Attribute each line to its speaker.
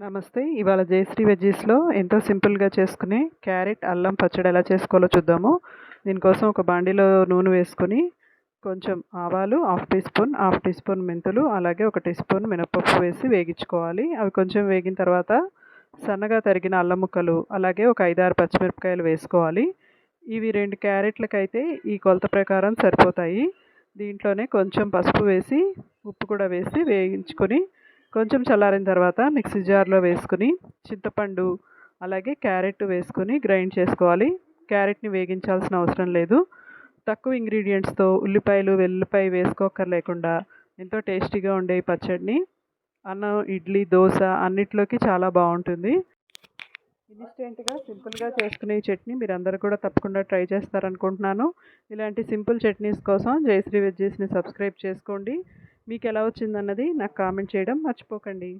Speaker 1: నమస్తే. ఇవాళ జయశ్రీ వెజ్జీస్లో ఎంతో సింపుల్గా చేసుకునే క్యారెట్ అల్లం పచ్చడి ఎలా చేసుకోవాలో చూద్దాము. దీనికోసం ఒక బాండీలో నూనె వేసుకొని కొంచెం ఆవాలు half teaspoon half teaspoon మెంతులు అలాగే ఒక టీ స్పూన్ మినపప్పు వేసి వేగించుకోవాలి. అవి కొంచెం వేగిన తర్వాత సన్నగా తరిగిన అల్లం ముక్కలు అలాగే ఒక ఐదారు పచ్చిమిరపకాయలు వేసుకోవాలి. ఇవి రెండు క్యారెట్లకైతే ఈ కొలత ప్రకారం సరిపోతాయి. దీంట్లోనే కొంచెం పసుపు వేసి ఉప్పు కూడా వేసి వేయించుకొని కొంచెం చల్లారిన తర్వాత మిక్సీ జార్లో వేసుకుని చింతపండు అలాగే క్యారెట్ వేసుకుని గ్రైండ్ చేసుకోవాలి. క్యారెట్ని వేగించాల్సిన అవసరం లేదు. తక్కువ ఇంగ్రీడియంట్స్తో ఉల్లిపాయలు వెల్లుల్లిపాయ వేసుకోకర్ లేకుండా ఎంతో టేస్టీగా ఉండే ఈ పచ్చడిని అన్నం ఇడ్లీ దోశ అన్నిట్లోకి చాలా బాగుంటుంది. ఇన్స్టెంట్గా సింపుల్గా చేసుకునే చట్నీ మీరు అందరూ కూడా తప్పకుండా ట్రై చేస్తారనుకుంటున్నాను. ఇలాంటి సింపుల్ చట్నీస్ కోసం జయశ్రీ వెజ్జెస్ని సబ్స్క్రైబ్ చేసుకోండి. మీకు ఎలా వచ్చిందన్నది నాకు కామెంట్ చేయడం మర్చిపోకండి.